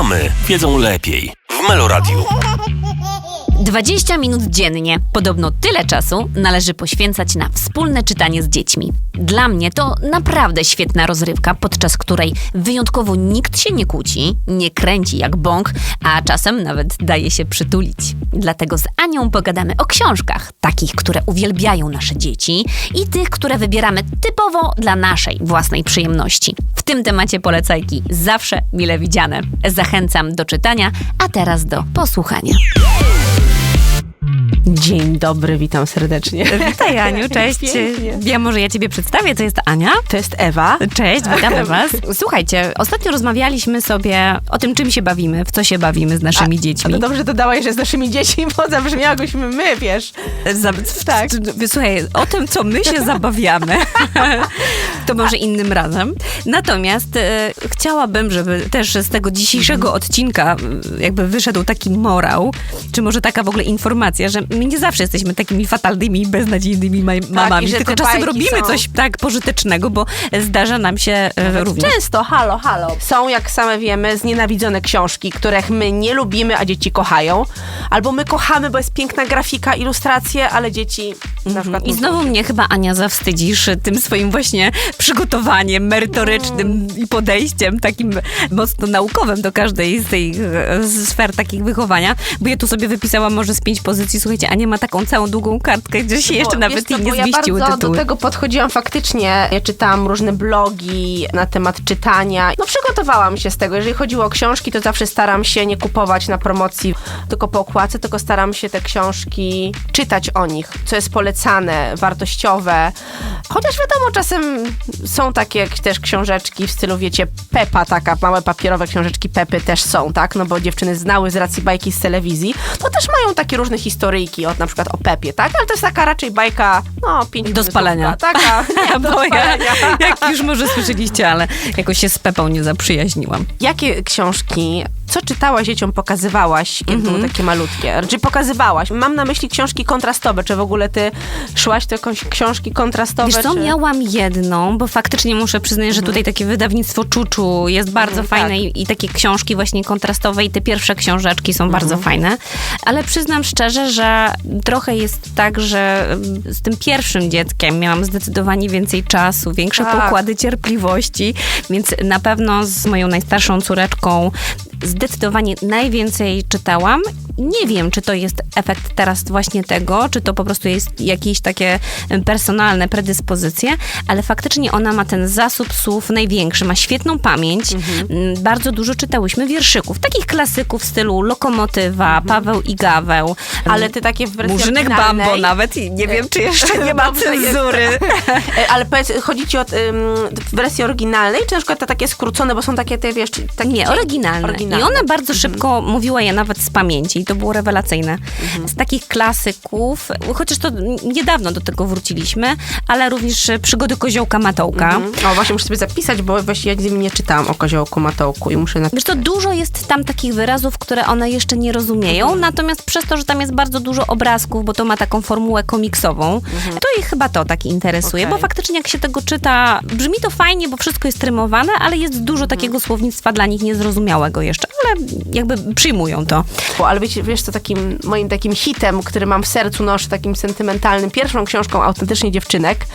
Mamy wiedzą lepiej. W Meloradiu. 20 minut dziennie. Podobno tyle czasu należy poświęcać na wspólne czytanie z dziećmi. Dla mnie to naprawdę świetna rozrywka, podczas której wyjątkowo nikt się nie kłóci, nie kręci jak bąk, a czasem nawet daje się przytulić. Dlatego z Anią pogadamy o książkach, takich, które uwielbiają nasze dzieci i tych, które wybieramy typowo dla naszej własnej przyjemności. W tym temacie polecajki zawsze mile widziane. Zachęcam do czytania, a teraz do posłuchania. Dzień dobry, witam serdecznie. Witaj Aniu, cześć. Pięknie. Ja może ja ciebie przedstawię, to jest Ania. To jest Ewa. Cześć, witamy was. Słuchajcie, ostatnio rozmawialiśmy sobie o tym, czym się bawimy, w co się bawimy z naszymi dziećmi. No dobrze dodałaś, że z naszymi dziećmi, bo zabrzmiało jakbyśmy my, wiesz. Tak. Słuchaj, o tym, co my się zabawiamy, to może innym razem. Natomiast e, chciałabym, żeby też z tego dzisiejszego odcinka e, jakby wyszedł taki morał, czy może taka w ogóle informacja, że my nie zawsze jesteśmy takimi fatalnymi, beznadziejnymi maj- mamami, i że tylko czasem robimy są- coś tak pożytecznego, bo zdarza nam się e, również. Często, halo, halo. Są, jak same wiemy, znienawidzone książki, których my nie lubimy, a dzieci kochają. Albo my kochamy, bo jest piękna grafika, ilustracje, ale dzieci na przykład... I znowu mnie chyba, Ania, zawstydzisz tym swoim właśnie przygotowaniem merytorycznym i podejściem takim mocno naukowym do każdej z tej e, sfer takich wychowania, bo ja tu sobie wypisałam może z pięć pozycji, słuchajcie, Ania ma taką całą długą kartkę, gdzie się jeszcze Bo, nawet co, nie ja zmieściły bardzo tytuły. do tego podchodziłam faktycznie. Ja czytałam różne blogi na temat czytania. No przygotowałam się z tego. Jeżeli chodziło o książki, to zawsze staram się nie kupować na promocji tylko po okładce, tylko staram się te książki czytać o nich, co jest polecane, wartościowe. Chociaż wiadomo, czasem są takie też książeczki w stylu, wiecie, Pepa, taka małe papierowe książeczki Pepy też są, tak? No bo dziewczyny znały z racji bajki z telewizji. To też mają takie różne historyjki, od na przykład o Pepie, tak? Ale to jest taka raczej bajka, no, pięć Do spalenia. Taka, nie, do Bo ja, spalenia. jak już może słyszeliście, ale jakoś się z Pepą nie zaprzyjaźniłam. Jakie książki, co czytałaś dzieciom, pokazywałaś, kiedy Mhm. były takie malutkie? Czy pokazywałaś? Mam na myśli książki kontrastowe. Czy w ogóle ty szłaś do jakąś książki kontrastowe? Wiesz co, czy... miałam jedną, bo faktycznie muszę przyznać, że tutaj takie wydawnictwo Czuczu jest bardzo Mhm, fajne tak. i, i takie książki właśnie kontrastowe i te pierwsze książeczki są bardzo Mhm. fajne, ale przyznam szczerze, że trochę jest tak, że z tym pierwszym dzieckiem miałam zdecydowanie więcej czasu, większe Tak. pokłady cierpliwości, więc na pewno z moją najstarszą córeczką zdecydowanie najwięcej czytałam. Nie wiem, czy to jest efekt teraz właśnie tego, czy to po prostu jest jakieś takie personalne predyspozycje, ale faktycznie ona ma ten zasób słów największy, ma świetną pamięć. Mm, Bardzo dużo czytałyśmy wierszyków, takich klasyków w stylu Lokomotywa, Paweł i Gaweł. Ale ty takie w wersji Murzynek Bambo nawet i nie wiem, czy jeszcze nie ma cenzury. E, Ale powiedz, chodzi ci o ym, w wersji oryginalnej, czy na przykład te takie skrócone, bo są takie, te wiesz, takie Nie, cień- oryginalne. I ona bardzo szybko mówiła je nawet z pamięci i to było rewelacyjne. Z takich klasyków, chociaż to niedawno do tego wróciliśmy, ale również przygody koziołka Matołka. Mhm. O, właśnie muszę sobie zapisać, bo właśnie ja nie czytałam o koziołku Matołku i muszę napisać. Wiesz to dużo jest tam takich wyrazów, które one jeszcze nie rozumieją, natomiast przez to, że tam jest bardzo dużo obrazków, bo to ma taką formułę komiksową, to ich chyba to tak interesuje, Okej. bo faktycznie jak się tego czyta, brzmi to fajnie, bo wszystko jest rymowane, ale jest dużo takiego słownictwa dla nich niezrozumiałego jeszcze, ale jakby przyjmują to. Ale wiecie, wiesz co, takim moim takim hitem, który mam w sercu noszę, takim sentymentalnym, pierwszą książką autentycznie dziewczynek,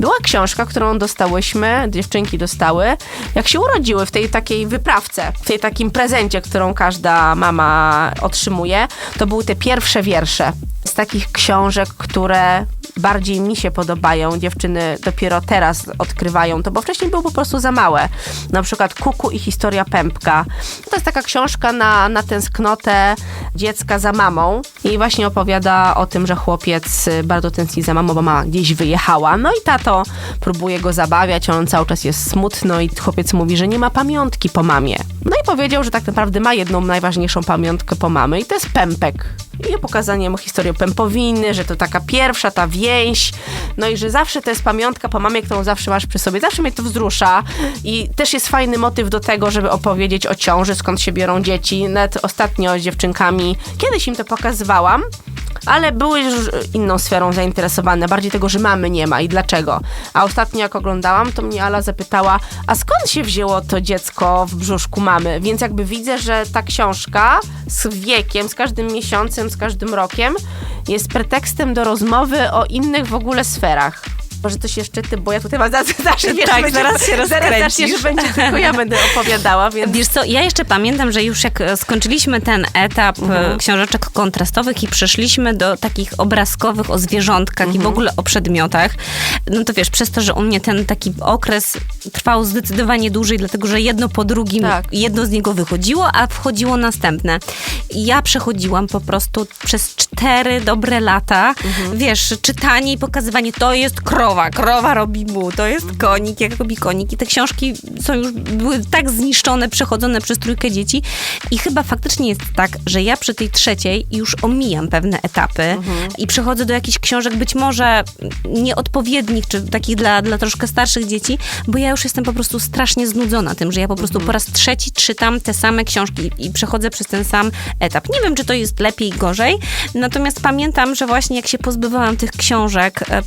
była książka, którą dostałyśmy, dziewczynki dostały, jak się urodziły w tej takiej wyprawce, w tej takim prezencie, którą każda mama otrzymuje. To były te pierwsze wiersze z takich książek, które bardziej mi się podobają. Dziewczyny dopiero teraz odkrywają to, bo wcześniej było po prostu za małe. Na przykład Kuku i historia Pępka. To jest taka książka na, na tęsknotę dziecka za mamą i właśnie opowiada o tym, że chłopiec y, bardzo tęskni za mamą, bo mama gdzieś wyjechała. No i tato próbuje go zabawiać, on cały czas jest smutno i chłopiec mówi, że nie ma pamiątki po mamie. No i powiedział, że tak naprawdę ma jedną najważniejszą pamiątkę po mamy i to jest pępek. I pokazanie mu historię pępowiny, że to taka pierwsza, ta więź, no i że zawsze to jest pamiątka po mamie, którą zawsze masz przy sobie. Zawsze mnie to wzrusza i też jest fajny motyw do tego, żeby opowiedzieć o ciąży, skąd się biorą dzieci. Nawet ostatnio z dziewczynkami, kiedyś im to pokazywałam, ale były już inną sferą zainteresowane, bardziej tego, że mamy nie ma i dlaczego. A ostatnio jak oglądałam, to mnie Ala zapytała, a skąd się wzięło to dziecko w brzuszku mamy? Więc jakby widzę, że ta książka z wiekiem, z każdym miesiącem, z każdym rokiem jest pretekstem do rozmowy o innych w ogóle sferach. Może coś jeszcze ty, bo ja tutaj was zaraz, wiesz, Tak, będzie, zaraz się Zaraz zaczniesz, że będzie tylko ja będę opowiadała, więc... Wiesz co, ja jeszcze pamiętam, że już jak e, skończyliśmy ten etap e, książeczek kontrastowych i przeszliśmy do takich obrazkowych o zwierzątkach i w ogóle o przedmiotach, no to wiesz, przez to, że u mnie ten taki okres trwał zdecydowanie dłużej, dlatego że jedno po drugim, Tak. jedno z niego wychodziło, a wchodziło następne. Ja przechodziłam po prostu przez cztery dobre lata, wiesz, czytanie i pokazywanie, to jest krowa, krowa robi mu, to jest konik, jak robi konik. I te książki są już, były tak zniszczone, przechodzone przez trójkę dzieci i chyba faktycznie jest tak, że ja przy tej trzeciej już omijam pewne etapy i przechodzę do jakichś książek być może nieodpowiednich, czy takich dla, dla troszkę starszych dzieci, bo ja już jestem po prostu strasznie znudzona tym, że ja po prostu po raz trzeci czytam te same książki i przechodzę przez ten sam etap. Nie wiem, czy to jest lepiej, gorzej, natomiast pamiętam, że właśnie jak się pozbywałam tych książek e,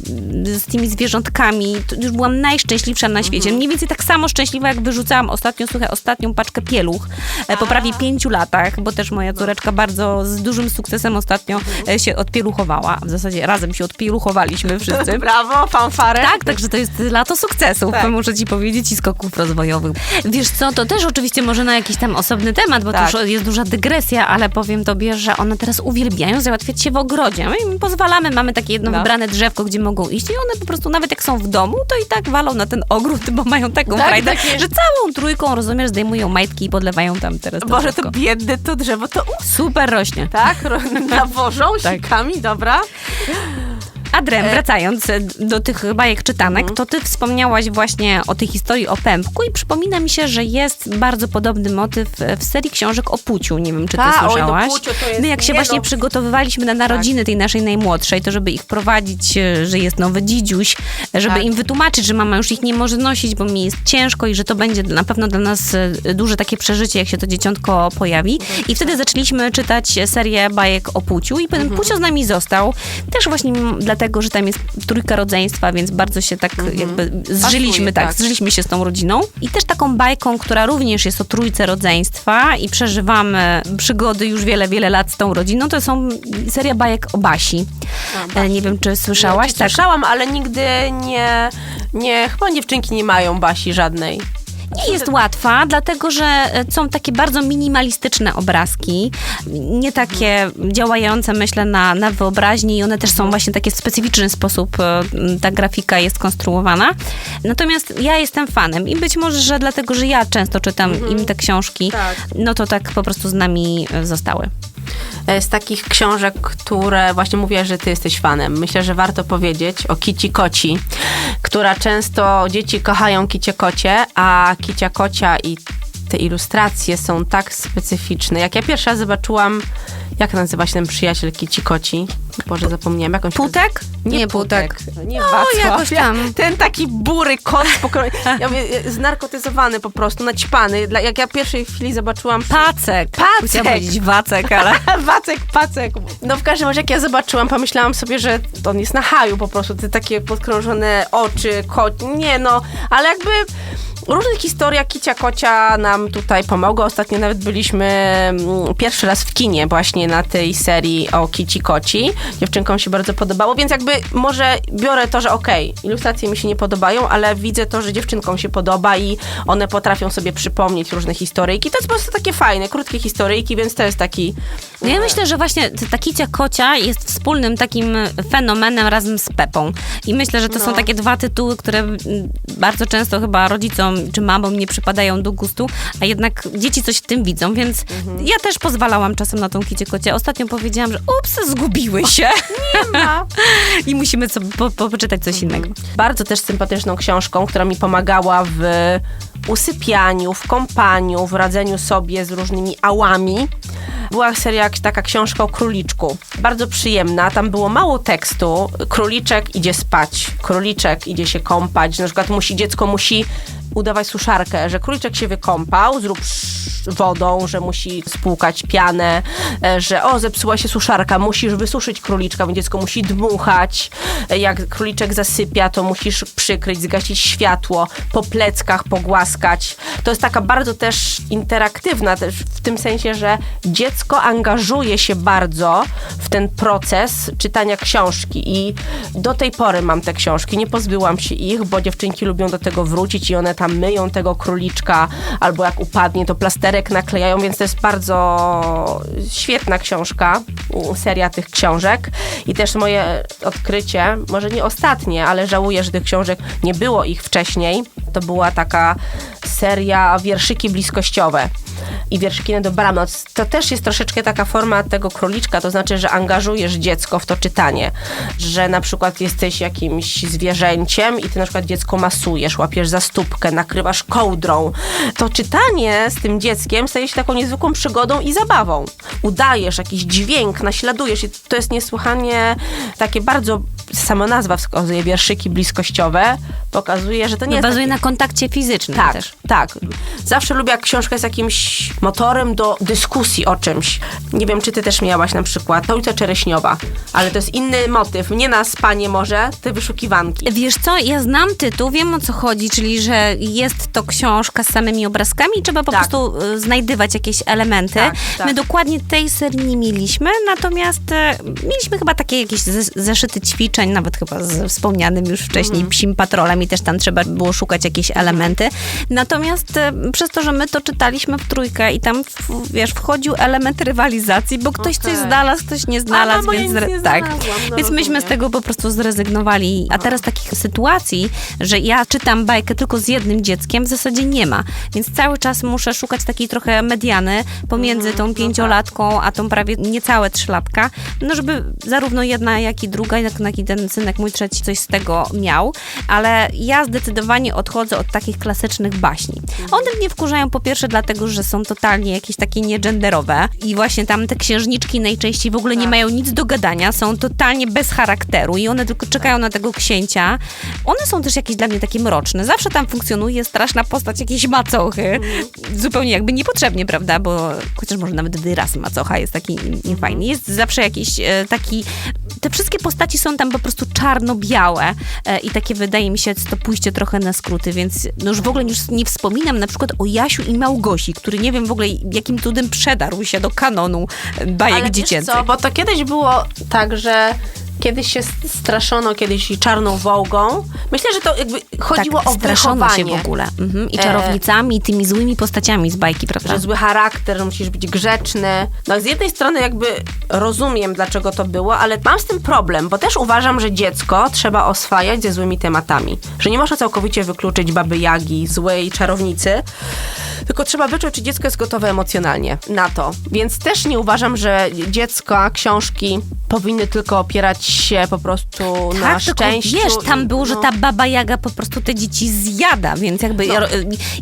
z tymi zwierzątkami, to już byłam najszczęśliwsza na świecie. Mniej więcej tak samo szczęśliwa, jak wyrzucałam ostatnią, słuchaj, ostatnią paczkę pieluch e, po prawie pięciu latach, bo też moja córeczka bardzo z dużym sukcesem ostatnio e, się odpieluchowała. W zasadzie razem się odpieluchowaliśmy wszyscy. Brawo, fanfare. Tak, także to jest lato sukcesów, Tak. muszę ci powiedzieć, i skoków rozwojowych. Wiesz co, to też oczywiście może na jakiś tam osobny temat, bo Tak. to już jest duża dygresja, ale powiem tobie, że one teraz uwielbiają załatwiać się w ogrodzie. My im pozwalamy, mamy takie jedno No. wybrane drzewko, gdzie mogą iść i one po prostu nawet jak są w domu, to i tak walą na ten ogród, bo mają taką Tak, frajdę, takie- że całą trójką, rozumiesz, zdejmują majtki i podlewają tam teraz to Boże, to biedne to drzewo, to Super rośnie. tak? Nawożą Tak. sikami, dobra. Adrem, wracając e, do tych bajek czytanek, Mhm. to ty wspomniałaś właśnie o tej historii o pępku i przypomina mi się, że jest bardzo podobny motyw w serii książek o Puciu. Nie wiem, czy ty Ta, oj, no słyszałaś. To jest- My jak się nie właśnie no. przygotowywaliśmy na narodziny tej naszej najmłodszej, to żeby ich prowadzić, e, że jest nowy dzidziuś, żeby Tak. im wytłumaczyć, że mama już ich nie może nosić, bo mi jest ciężko i że to będzie na pewno dla nas e, duże takie przeżycie, jak się to dzieciątko pojawi. I wtedy zaczęliśmy czytać serię bajek o Puciu i potem Pucio z nami został. Też właśnie m- dlatego, że tam jest trójka rodzeństwa, więc bardzo się tak jakby zżyliśmy, Pasuje, tak, tak. zżyliśmy się z tą rodziną. I też taką bajką, która również jest o trójce rodzeństwa i przeżywamy przygody już wiele, wiele lat z tą rodziną, to są seria bajek o Basi. E, Nie wiem, czy słyszałaś? tak. Słyszałam, ale nigdy nie, nie, chyba dziewczynki nie mają basi żadnej. Nie jest łatwa, dlatego że e, są takie bardzo minimalistyczne obrazki, nie takie działające, myślę, na, na wyobraźni i one też są właśnie takie w specyficzny sposób e, ta grafika jest konstruowana. Natomiast ja jestem fanem i być może, że dlatego, że ja często czytam im te książki, Tak. no to tak po prostu z nami e, zostały. E, Z takich książek, które właśnie mówiłaś, że ty jesteś fanem. Myślę, że warto powiedzieć o Kici Koci, która często dzieci kochają Kicie Kocie, a Kicia Kocia i te ilustracje są tak specyficzne. Jak ja pierwsza raz zobaczyłam, jak nazywa się ten przyjaciel Kici Koci? Boże, zapomniałam. Jak on się Putek? Nie Putek. Nie No, Wacław. jakoś tam. Ten taki bury kot pokro... ja mówię, e, znarkotyzowany po prostu, naćpany. Dla- Jak ja pierwszej chwili zobaczyłam... Pacek. Pacek. Chciałam powiedzieć Wacek, ale... Wacek, pacek. No w każdym razie jak ja zobaczyłam, pomyślałam sobie, że on jest na haju po prostu, te takie podkrążone oczy, kot, nie no, ale jakby różne historia Kicia Kocia nam tutaj pomogła. Ostatnio nawet byliśmy mm, pierwszy raz w kinie właśnie na tej serii o Kici Koci. Dziewczynkom się bardzo podobało, więc jakby może biorę to, że okej, ilustracje mi się nie podobają, ale widzę to, że dziewczynkom się podoba i one potrafią sobie przypomnieć różne historyjki. To jest po prostu takie fajne, krótkie historyjki, więc to jest taki No ja myślę, że właśnie ta kicia kocia jest wspólnym takim fenomenem razem z Pepą. I myślę, że to są No. takie dwa tytuły, które bardzo często chyba rodzicom czy mamom nie przypadają do gustu, a jednak dzieci coś w tym widzą, więc Mhm. ja też pozwalałam czasem na tą kicię kocie. Ostatnio powiedziałam, że ups, zgubiły się. Nie ma. I musimy sobie po, po, poczytać coś innego. Bardzo też sympatyczną książką, która mi pomagała w usypianiu, w kąpaniu, w radzeniu sobie z różnymi ałami. Była seria, taka książka o króliczku. Bardzo przyjemna, tam było mało tekstu. Króliczek idzie spać, króliczek idzie się kąpać, na przykład musi, dziecko musi udawać suszarkę, że króliczek się wykąpał, zrób wodą, że musi spłukać pianę, e, że o, zepsuła się suszarka, musisz wysuszyć króliczka, więc dziecko musi dmuchać. E, Jak króliczek zasypia, to musisz przykryć, zgasić światło, po pleckach pogłaskać. To jest taka bardzo też interaktywna, też w tym sensie, że dziecko angażuje się bardzo w ten proces czytania książki i do tej pory mam te książki, nie pozbyłam się ich, bo dziewczynki lubią do tego wrócić i one tam myją tego króliczka, albo jak upadnie, to plasterek naklejają, więc to jest bardzo świetna książka, seria tych książek. I też moje odkrycie, może nie ostatnie, ale żałuję, że tych książek nie było ich wcześniej, to była taka seria wierszyki bliskościowe i wierszyki na dobranoc. To też jest troszeczkę taka forma tego króliczka, to znaczy, że angażujesz dziecko w to czytanie, że na przykład jesteś jakimś zwierzęciem i ty na przykład dziecko masujesz, łapiesz za stópkę, nakrywasz kołdrą. To czytanie z tym dzieckiem staje się taką niezwykłą przygodą i zabawą. Udajesz jakiś dźwięk, naśladujesz i to jest niesłychanie takie bardzo, sama nazwa wskazuje, wierszyki bliskościowe, pokazuje, że to nie No, jest bazuje takie- na kontakcie fizycznym tak, też. tak. Zawsze lubię, jak książka jest jakimś motorem do dyskusji o czymś. Nie wiem, czy ty też miałaś na przykład Ulica Czereśniowa, ale to jest inny motyw. Nie na spanie może, te wyszukiwanki. Wiesz co, ja znam tytuł, wiem o co chodzi, czyli że jest to książka z samymi obrazkami i trzeba po Tak. prostu y, znajdywać jakieś elementy. Tak, tak. My dokładnie tej serii nie mieliśmy, natomiast e, mieliśmy chyba takie jakieś zes- zeszyty ćwiczeń, nawet chyba z wspomnianym już wcześniej Mhm. Psim Patrolem i też tam trzeba było szukać jakieś elementy. Natomiast e, przez to, że my to czytaliśmy w trójkę i tam, wiesz, wchodził element rywalizacji, bo ktoś coś Okej. znalazł, ktoś nie znalazł, no, więc nie tak. no więc myśmy z tego po prostu zrezygnowali. A teraz takich sytuacji, że ja czytam bajkę tylko z jednym dzieckiem, w zasadzie nie ma. Więc cały czas muszę szukać takiej trochę mediany pomiędzy Mhm, no tą pięciolatką, a tą prawie niecałe trzylatka, no żeby zarówno jedna, jak i druga, jak, jak i ten synek mój trzeci coś z tego miał. Ale ja zdecydowanie odchodzę od takich klasycznych baśni. One mnie wkurzają po pierwsze dlatego, że są totalnie jakieś takie niegenderowe i właśnie tam te księżniczki najczęściej w ogóle nie Tak. mają nic do gadania, są totalnie bez charakteru i one tylko czekają na tego księcia. One są też jakieś dla mnie takie mroczne. Zawsze tam funkcjonuje straszna postać jakiejś macochy. Zupełnie jakby niepotrzebnie, prawda? Bo chociaż może nawet wyraz macocha jest taki niefajny. Jest zawsze jakiś e, taki... Te wszystkie postaci są tam po prostu czarno-białe e, i takie wydaje mi się to pójście trochę na skróty, więc no już w ogóle już nie wspominam na przykład o Jasiu i Małgosi, który nie wiem w ogóle jakim cudem przedarł się do kanonu e, bajek Ale wiesz dziecięcych. co, bo to kiedyś było tak, że kiedyś się straszono kiedyś czarną wołgą. Myślę, że to jakby chodziło tak, o straszono wychowanie. się w ogóle. Mhm. I E, czarownicami, i tymi złymi postaciami z bajki, prawda? że zły charakter, że musisz być grzeczny. No z jednej strony jakby rozumiem, dlaczego to było, ale mam z tym problem, bo też uważam, że dziecko trzeba oswajać ze złymi tematami. Że nie można całkowicie wykluczyć baby Jagi, złej czarownicy, tylko trzeba wyczuć, czy dziecko jest gotowe emocjonalnie na to. Więc też nie uważam, że dziecko, książki powinny tylko opierać się po prostu na tak, tylko szczęściu. wiesz, tam było, że no. ta baba Jaga po prostu te dzieci zjada, więc jakby No. ja,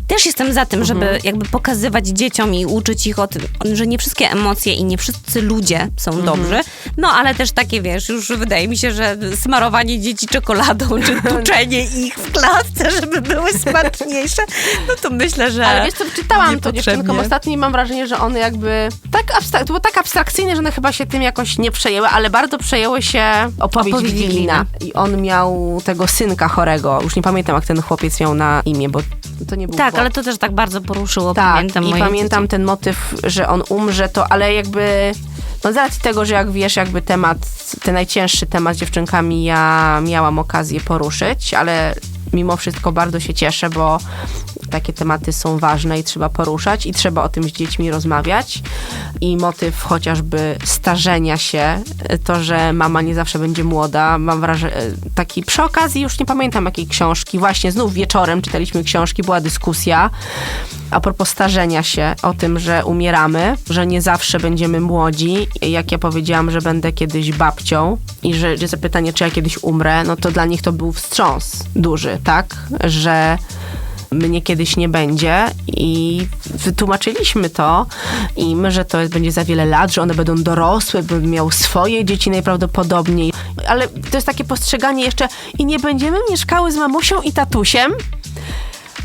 też jestem za tym, żeby Mhm. jakby pokazywać dzieciom i uczyć ich o tym, że nie wszystkie emocje i nie wszyscy ludzie są Mhm. dobrzy, no ale też takie, wiesz, już wydaje mi się, że smarowanie dzieci czekoladą, czy tuczenie ich w klatce, żeby były smaczniejsze, no to myślę, że Ale wiesz co, czytałam to dziewczynkom ostatnio i mam wrażenie, że one jakby tak abstrak- to było tak abstrakcyjne, że one chyba się tym jakoś nie przejęły, ale bardzo przejęły się opowieść Wigilina. I on miał tego synka chorego. Już nie pamiętam, jak ten chłopiec miał na imię, bo to nie był Tak, Bob. ale to też tak bardzo poruszyło, Tak, pamiętam i pamiętam dzieci. ten motyw, że on umrze, to ale jakby... No z racji tego, że jak wiesz, jakby temat, ten najcięższy temat z dziewczynkami ja miałam okazję poruszyć, ale mimo wszystko bardzo się cieszę, bo takie tematy są ważne i trzeba poruszać i trzeba o tym z dziećmi rozmawiać. I motyw chociażby starzenia się, to, że mama nie zawsze będzie młoda, mam wrażenie, taki przy okazji już nie pamiętam jakiej książki, właśnie znów wieczorem czytaliśmy książki, była dyskusja a propos starzenia się, o tym, że umieramy, że nie zawsze będziemy młodzi. Jak ja powiedziałam, że będę kiedyś babcią i że, że zapytanie, czy ja kiedyś umrę, no to dla nich to był wstrząs duży, tak? Że mnie kiedyś nie będzie i wytłumaczyliśmy to i my, że to będzie za wiele lat, że one będą dorosłe, będą miały swoje dzieci najprawdopodobniej. Ale to jest takie postrzeganie jeszcze i nie będziemy mieszkały z mamusią i tatusiem,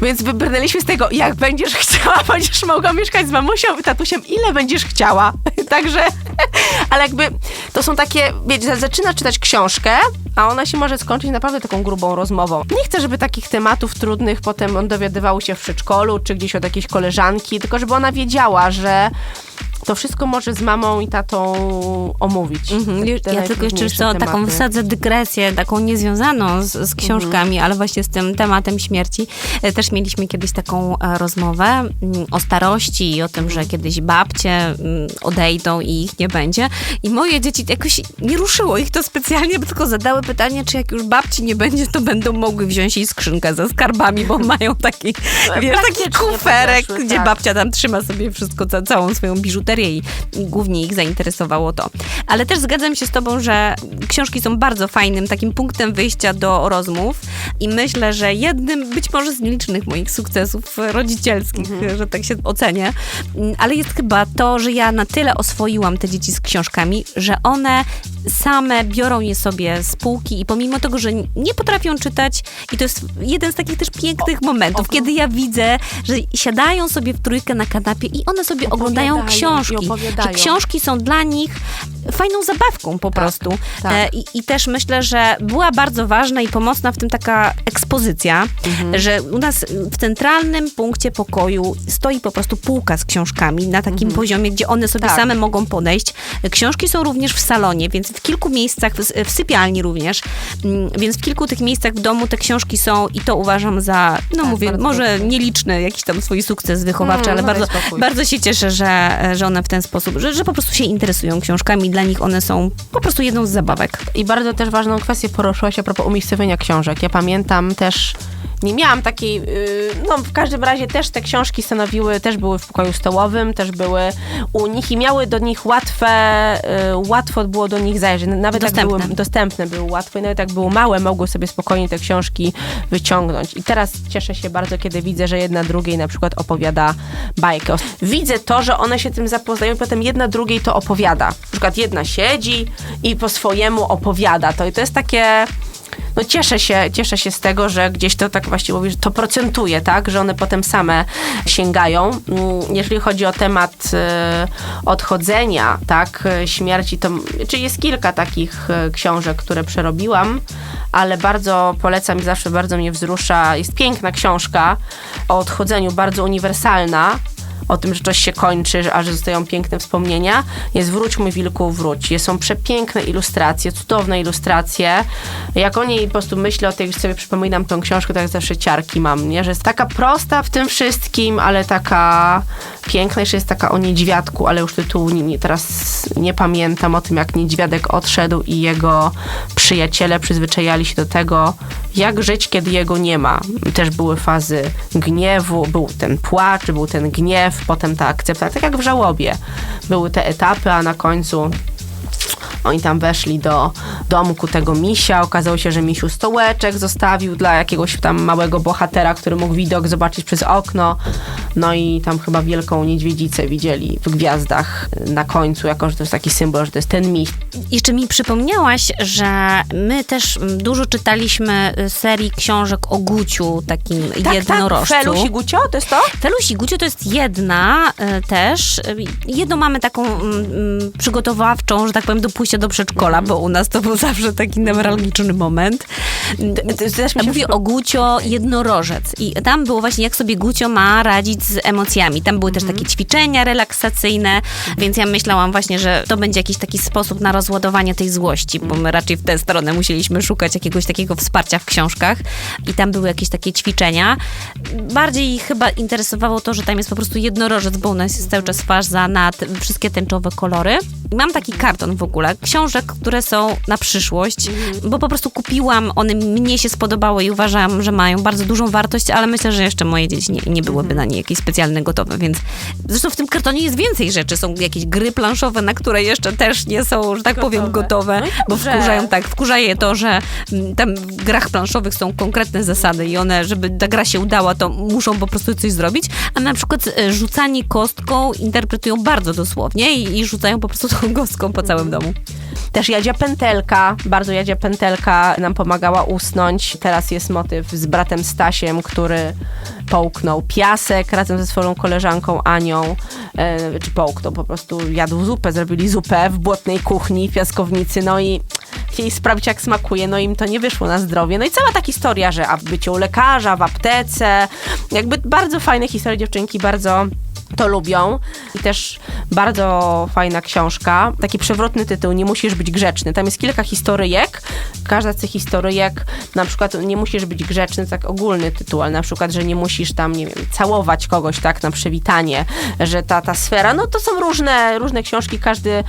więc wybrnęliśmy z tego, jak będziesz chciała, będziesz mogła mieszkać z mamusią i tatusiem, ile będziesz chciała. Także, ale jakby to są takie, wiecie, zaczyna czytać książkę, a ona się może skończyć naprawdę taką grubą rozmową. Nie chcę, żeby takich tematów trudnych potem on dowiadywał się w przedszkolu, czy gdzieś od jakiejś koleżanki, tylko żeby ona wiedziała, że to wszystko może z mamą i tatą omówić. Mhm. Te Ja tylko jeszcze co, taką tematy. wsadzę dygresję, taką niezwiązaną z, z książkami, ale właśnie z tym tematem śmierci. E, Też mieliśmy kiedyś taką e, rozmowę mm, o starości i o tym, że kiedyś babcie mm, odejdą i ich nie będzie. I moje dzieci jakoś nie ruszyło ich to specjalnie, tylko zadały pytanie, czy jak już babci nie będzie, to będą mogły wziąć jej skrzynkę ze skarbami, bo mają taki, wiesz, taki kuferek, podeszły, gdzie tak. babcia tam trzyma sobie wszystko, ca- całą swoją biżuterię i i głównie ich zainteresowało to. Ale też zgadzam się z tobą, że książki są bardzo fajnym takim punktem wyjścia do rozmów i myślę, że jednym być może z nielicznych moich sukcesów rodzicielskich, że tak się ocenię, ale jest chyba to, że ja na tyle oswoiłam te dzieci z książkami, że one same biorą je sobie z półki i pomimo tego, że nie potrafią czytać i to jest jeden z takich też pięknych momentów, kiedy ja widzę, że siadają sobie w trójkę na kanapie i one sobie oglądają i książki. Opowiadają. książki są dla nich fajną zabawką po prostu. tak. E, I, I też myślę, że była bardzo ważna i pomocna w tym taka ekspozycja, Mhm. że u nas w centralnym punkcie pokoju stoi po prostu półka z książkami na takim poziomie, gdzie one sobie Tak. same mogą podejść. Książki są również w salonie, więc w kilku miejscach, w, w sypialni również, Mm, więc w kilku tych miejscach w domu te książki są i to uważam za, no mówię, bardzo może dobrze. nieliczny jakiś tam swój sukces wychowawczy, Mm, ale daj bardzo, bardzo się cieszę, że, że one w ten sposób, że, że po prostu się interesują książkami. Dla nich one są po prostu jedną z zabawek. I bardzo też ważną kwestię poruszyłaś a propos umiejscowienia książek. Ja pamiętam też, nie miałam takiej, yy, no w każdym razie też te książki stanowiły, też były w pokoju stołowym, też były u nich i miały do nich łatwe, yy, łatwo było do nich zajrzeć. Nawet Dostępne. jak były dostępne, były łatwe i nawet jak były małe, mogły sobie spokojnie te książki wyciągnąć. I teraz cieszę się bardzo, kiedy widzę, że jedna drugiej na przykład opowiada bajkę. Widzę to, że one się tym zapoznają i potem jedna drugiej to opowiada. Na przykład jedna siedzi i po swojemu opowiada to i to jest takie no cieszę się, cieszę się z tego, że gdzieś to tak właściwie mówi, że to procentuje, tak, że one potem same sięgają. Mm, Jeżeli chodzi o temat e, odchodzenia, tak, śmierci, to czy jest kilka takich e, książek, które przerobiłam, ale bardzo polecam i zawsze bardzo mnie wzrusza. Jest piękna książka o odchodzeniu, bardzo uniwersalna o tym, że coś się kończy, a że zostają piękne wspomnienia, jest Wróć mój wilku, wróć. Jest, są przepiękne ilustracje, cudowne ilustracje. Jak o niej po prostu myślę o tej, sobie przypominam tą książkę, tak zawsze ciarki mam, nie? Że jest taka prosta w tym wszystkim, ale taka piękna. Jeszcze jest taka o niedźwiadku, ale już tytułu nie, nie, teraz nie pamiętam o tym, jak niedźwiadek odszedł i jego przyjaciele przyzwyczajali się do tego, jak żyć, kiedy jego nie ma. Też były fazy gniewu, był ten płacz, był ten gniew, potem ta akceptacja, tak jak w żałobie. Były te etapy, a na końcu oni tam weszli do domku tego misia. Okazało się, że misiu stołeczek zostawił dla jakiegoś tam małego bohatera, który mógł widok zobaczyć przez okno. No i tam chyba wielką niedźwiedzicę widzieli w gwiazdach na końcu, jako że to jest taki symbol, że to jest ten miś. Jeszcze mi przypomniałaś, że my też dużo czytaliśmy y, serii książek o Guciu, takim jednorożcu. Tak, Feluś i Gucio, to jest to? Feluś i Gucio to jest jedna y, też. Y, Jedną mamy taką mm, przygotowawczą, że tak powiem, do pójścia do przedszkola, bo u nas to był zawsze taki newralgiczny moment. Mówię o Gucio jednorożec i tam było właśnie, jak sobie Gucio ma radzić z emocjami. Tam były też takie ćwiczenia relaksacyjne, więc ja myślałam właśnie, że to będzie jakiś taki sposób na rozładowanie tej złości, bo my raczej w tę stronę musieliśmy szukać jakiegoś takiego wsparcia w książkach i tam były jakieś takie ćwiczenia. Bardziej chyba interesowało to, że tam jest po prostu jednorożec, bo u nas jest cały czas faza na wszystkie tęczowe kolory. Mam taki karton w ogóle, książek, które są na przyszłość, bo po prostu kupiłam, one mnie się spodobały i uważam, że mają bardzo dużą wartość, ale myślę, że jeszcze moje dzieci nie, nie byłyby na nie jakieś specjalne gotowe, więc zresztą w tym kartonie jest więcej rzeczy. Są jakieś gry planszowe, na które jeszcze też nie są, że tak powiem, Gotowe. gotowe, No bo wkurzają tak, wkurza je to, że mm, tam w grach planszowych są konkretne zasady i one, żeby ta gra się udała, to muszą po prostu coś zrobić, a na przykład e, rzucanie kostką interpretują bardzo dosłownie i, i rzucają po prostu tą kostką po całym domu. Też Jadzia Pętelka, bardzo Jadzia Pętelka nam pomagała usnąć. Teraz jest motyw z bratem Stasiem, który połknął piasek razem ze swoją koleżanką Anią. E, czy połknął, po prostu jadł zupę, zrobili zupę w błotnej kuchni, piaskownicy, no i chcieli sprawdzić, jak smakuje, no im to nie wyszło na zdrowie. No i cała ta historia, że a bycie u lekarza, w aptece, jakby bardzo fajne historie dziewczynki, bardzo to lubią. I też bardzo fajna książka, taki przewrotny tytuł, Nie musisz być grzeczny. Tam jest kilka historyjek. Każda z tych historyjek, na przykład nie musisz być grzeczny, tak ogólny tytuł, ale na przykład, że nie musisz tam, nie wiem, całować kogoś tak na przywitanie, że ta, ta sfera, no to są różne, różne książki, każdy, e,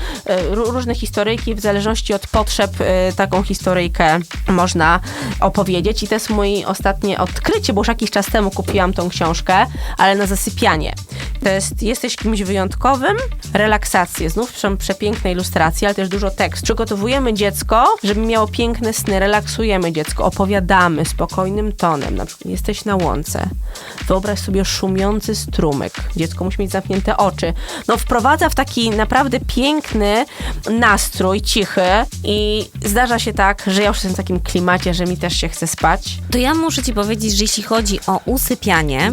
ró- różne historyjki, w zależności od potrzeb e, taką historyjkę można opowiedzieć. I to jest moje ostatnie odkrycie, bo już jakiś czas temu kupiłam tą książkę, ale na zasypianie. To jest Jesteś kimś wyjątkowym, relaksacje. Znów są przepiękne ilustracje, ale też dużo tekstu. Przygotowujemy dziecko, żeby miało piękne sny, relaksujemy dziecko, opowiadamy spokojnym tonem. Na przykład jesteś na łące. Wyobraź sobie szumiący strumyk. Dziecko musi mieć zamknięte oczy. No wprowadza w taki naprawdę piękny nastrój, cichy i zdarza się tak, że ja już jestem w takim klimacie, że mi też się chce spać. To ja muszę ci powiedzieć, że jeśli chodzi o usypianie,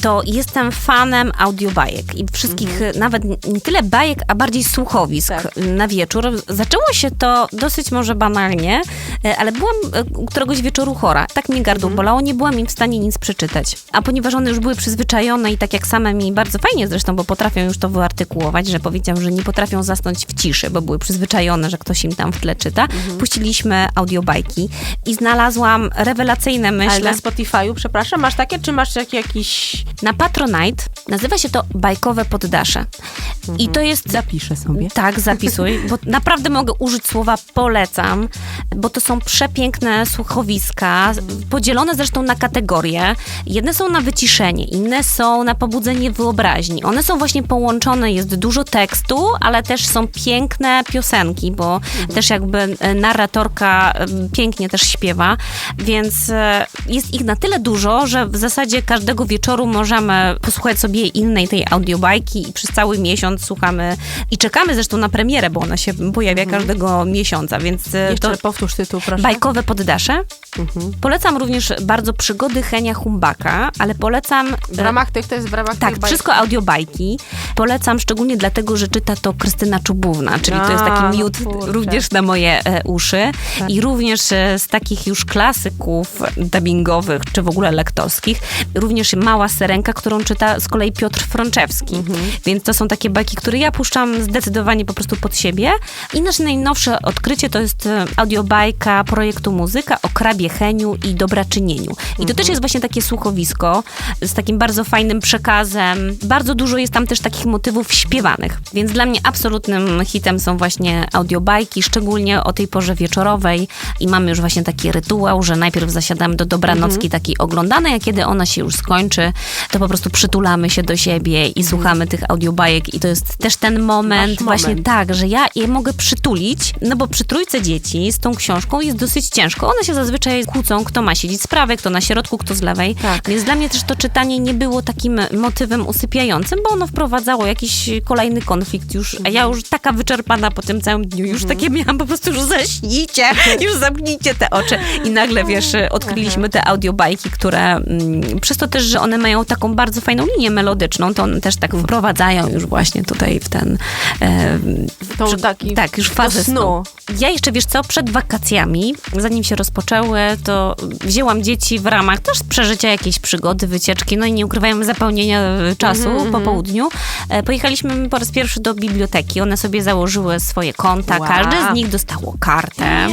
to jestem fanem audiobajek i wszystkich, nawet nie tyle bajek, a bardziej słuchowisk Tak. na wieczór. Zaczęło się to dosyć może banalnie, e, ale byłam e, któregoś wieczoru chora. Tak mnie gardło bolało, nie byłam im w stanie nic przeczytać. A ponieważ one już były przyzwyczajone i tak jak same mi bardzo fajnie zresztą, bo potrafią już to wyartykułować, że powiedziałam, że nie potrafią zasnąć w ciszy, bo były przyzwyczajone, że ktoś im tam w tle czyta. Puściliśmy audiobajki i znalazłam rewelacyjne Ale myśli. na Spotify'u, przepraszam, masz takie, czy masz jakiś... Na Patronite nazywa się to bajkowe poddasze. I to jest Zapiszę sobie. tak, zapisuj, bo naprawdę mogę użyć słowa polecam, bo to są przepiękne słuchowiska, podzielone zresztą na kategorie. Jedne są na wyciszenie, inne są na pobudzenie wyobraźni. One są właśnie połączone, jest dużo tekstu, ale też są piękne piosenki, bo też jakby e, narratorka e, pięknie też śpiewa, więc e, jest ich na tyle dużo, że w zasadzie każdego wieczoru możemy posłuchać sobie innej tej audiobajki i przez cały miesiąc słuchamy i czekamy zresztą na premierę, bo ona się pojawia każdego miesiąca, więc e, Jeszcze to powtórz tytuł, proszę. bajkowe poddasze. Polecam również bardzo przygody Henia Humbaka, ale polecam W ramach tych, to jest w ramach tak, tych wszystko audiobajki. Polecam szczególnie dlatego, że czyta to Krystyna Czubówna, czyli to jest A, taki no miód kurczę. również na moje e, uszy. I również e, z takich już klasyków dubbingowych, czy w ogóle lektorskich, również Mała Serenka, którą czyta z kolei Piotr Frączewski. Więc to są takie bajki, które ja puszczam zdecydowanie po prostu pod siebie. I nasze najnowsze odkrycie to jest e, audiobajka projektu Muzyka o krabie Heniu i dobraczynieniu. I to też jest właśnie takie słuchowisko z takim bardzo fajnym przekazem. Bardzo dużo jest tam też takich motywów śpiewanych, więc dla mnie absolutnym hitem są właśnie audiobajki, szczególnie o tej porze wieczorowej i mamy już właśnie taki rytuał, że najpierw zasiadamy do dobranocki takiej oglądanej, a kiedy ona się już skończy, to po prostu przytulamy się do siebie i słuchamy tych audiobajek i to jest też ten moment Wasz właśnie moment. tak, że ja je mogę przytulić, no bo przy trójce dzieci z tą książką jest dosyć ciężko. One się zazwyczaj kłócą, kto ma siedzieć z prawej, kto na środku, kto z lewej. Tak. Więc dla mnie też to czytanie nie było takim motywem usypiającym, bo ono wprowadzało jakiś kolejny konflikt już, a ja już taka wyczerpana po tym całym dniu, już takie miałam po prostu, już zaśnijcie, już zamknijcie te oczy. I nagle, wiesz, odkryliśmy te audiobajki, które mm, przez to też, że one mają taką bardzo fajną linię melodyczną, to one też tak wprowadzają już właśnie tutaj w ten... E, Tą przy- taki- tak, już fazę snu. Ja jeszcze, wiesz co, przed wakacjami, zanim się rozpoczęły, to wzięłam dzieci w ramach też przeżycia jakiejś przygody, wycieczki, no i nie ukrywajmy zapełnienia e, czasu Mhm, po południu. E, Pojechaliśmy po raz pierwszy do biblioteki. One sobie założyły swoje konta, Wow. każde z nich dostało kartę.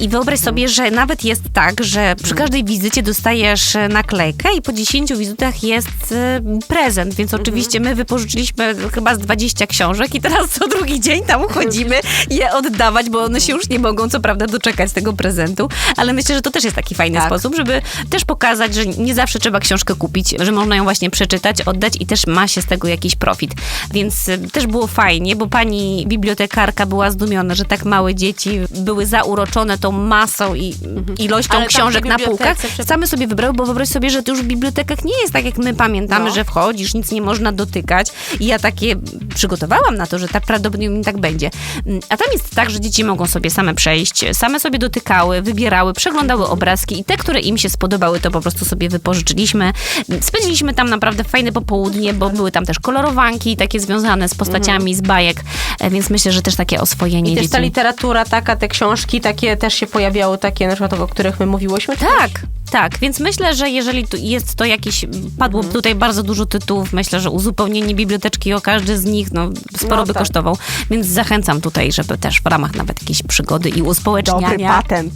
I wyobraź sobie, że nawet jest tak, że przy każdej wizycie dostajesz e, naklejkę i po 10 wizytach jest y, prezent, więc oczywiście my wypożyczyliśmy chyba z 20 książek i teraz co drugi dzień tam chodzimy je oddawać, bo one się już nie mogą co prawda doczekać tego prezentu, ale myślę, że to też jest taki fajny Tak. sposób, żeby też pokazać, że nie zawsze trzeba książkę kupić, że można ją właśnie przeczytać, oddać i też ma się z tego jakiś profit. Więc y, też było fajnie, bo pani bibliotekarka była zdumiona, że tak małe dzieci były zauroczone tą masą i ilością Ale książek na półkach. Same sobie wybrały, bo wyobraź sobie, że to już w bibliotekach nie jest tak, jak my pamiętamy, No. że wchodzisz, nic nie można dotykać. I ja takie przygotowałam na to, że tak prawdopodobnie tak będzie. Mm, A tam jest tak, że dzieci mogą sobie same przejść, same sobie dotykały, wybierały, przeglądały obrazki i te, które im się spodobały, to po prostu sobie wypożyczyliśmy. Spędziliśmy tam naprawdę fajne popołudnie, bo były tam też kolorowanki takie związane z postaciami z bajek, e, więc myślę, że też takie oswojenie I też dzieci. ta literatura taka, te książki takie też się pojawiały, takie na przykład o których my mówiłyśmy. Tak, tak, więc myślę, że jeżeli jest to jakieś, padło Mhm. tutaj bardzo dużo tytułów, myślę, że uzupełnienie biblioteczki o każdy z nich, no sporo No by tak. kosztował, więc zachęcam tutaj, żeby też w ramach nawet jakiejś przygody i Dobry uspołeczniania. patent.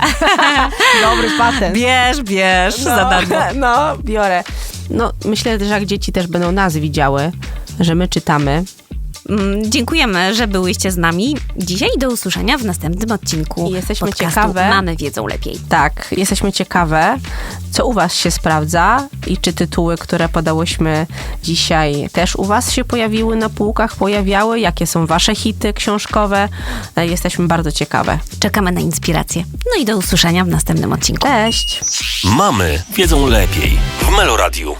Dobry patent. Bierz, bierz, za darmo. No, biorę. No, myślę, że jak dzieci też będą nas widziały, że my czytamy. Mm, Dziękujemy, że byłyście z nami dzisiaj do usłyszenia w następnym odcinku jesteśmy podcastu ciekawe. Mamy wiedzą lepiej. Tak, jesteśmy ciekawe, co u was się sprawdza i czy tytuły, które podałyśmy dzisiaj też u was się pojawiły na półkach, pojawiały, jakie są wasze hity książkowe. E, Jesteśmy bardzo ciekawe. Czekamy na inspirację. No i do usłyszenia w następnym odcinku. Cześć! Mamy wiedzą lepiej w Meloradiu.